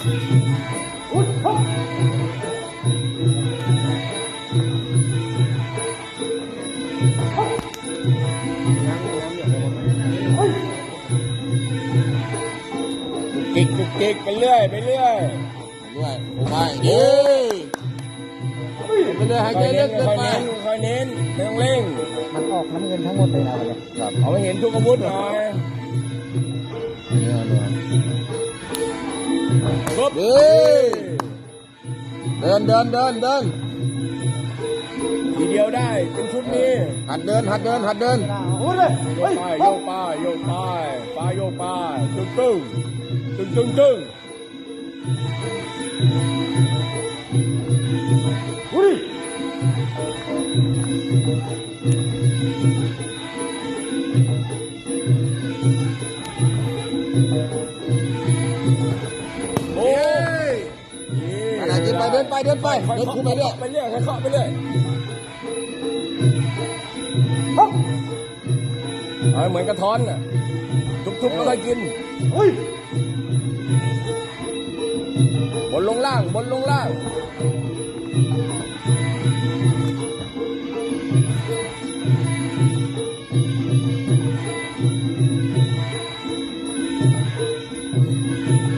จิกจุกจิกไปเรื่อยไปเรื่อยด้วยผมไปเย้ไปเลยหายใจลึกเกินค่อยไปเน้นค่อยเน้นไม่ต้องเร่งมันออกน้ำเงินทั้งหมดเลยนะวันนี้ครับเอาไปเห็นทุกอาวุธหน่อยเนี่ย บเฮ้ยเดินเดินเดินเดินทีเดียวได้เป็นชุดนี้หัดเดินหัดเดินหัดเดินโอ้ยเลยโยเฮ้กยไปโยกไปโยกไปไปโยกไปตึ้งตึ้งตึ้งตึ้งตึ้งอุ้ย ไปเดินไปเดินไปเดินคู่ไปเรื่อยไปเรื่อยค่อยเคาะไปเรื่อยฮึบเอาเหมือนกระท้อนน่ะทุบๆก็ค่อยกินอุ้ยบนลงล่างบนลงล่าง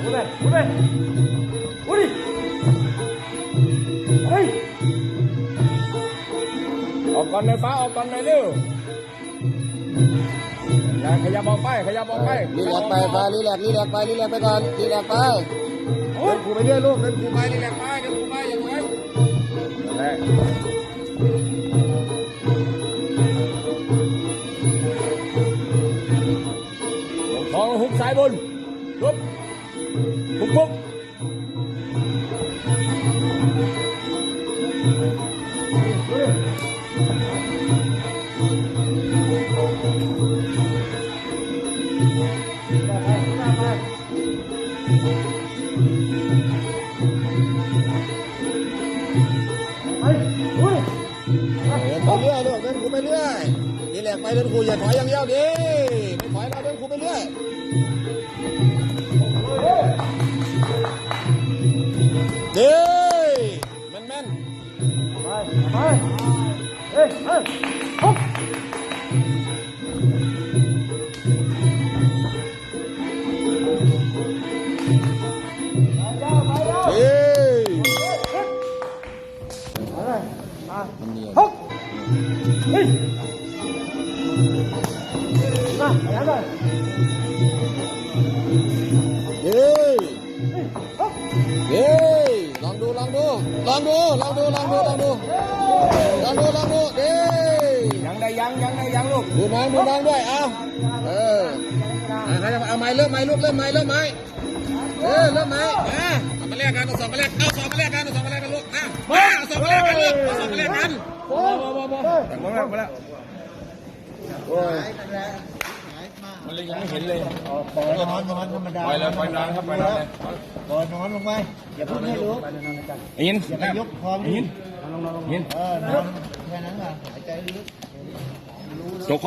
อุ้ยเล ออกก่อนในฟ้าออกก่อนในเร็วอย่าขยับออกไปขยับออกไปรีแลกซ์ไปไปรีแลกซ์รีแลกซ์ไปรีแลกซ์ไปก่อนรีแลกซ์ไปเดินคู่ไปเรื่อยลูกเดินคู่ไปรีแลกซ์ไปเดินคู่ไปอย่างไรนั่นแหละลงท้องหุกซ้ายบนปุ๊บปุ๊บปุ๊บ ไปเรื่อยลูกเดินคู่ไปเรื่อยรีแลกไปเดินคู่อย่าถอยอย่างเดียวดิไม่ถอยเราเดินคู่ไปเรื่อยเด้แม่นแม่นไปไปเฮ้ยเฮ้ย เฮ้ยมาไปแล้วเลยเฮ้ยเฮ้ยฮึบเฮ้ยลองดูลองดูลองดูลองดูลองดูลองดูลองดูลองดูเด้ยยังได้ยังยังได้ยังลูกดูน้องดูน้องด้วยเอาเออเอาเอาไม้เริ่มไม้ลูกเริ่มไม้เริ่มไม้เออเริ่มไม้มาเอามาแลกกันเอาสองมาแลกเอาสองมาแลกกันเอาสองมาแลกกันลูกนะมาเอาสองมาแลกกันลูก มาแล้วมาแล้วมันเลยยังไม่เห็นเลยปล่อยนอนนอนธรรมดาปล่อยเลยปล่อยนอนครับปล่อยนอนเลยปล่อยนอนลงไปอย่าพูดให้รู้อินอย่าไปยกคอมอินอินเออนอนแค่นั้นอะหายใจลึกจก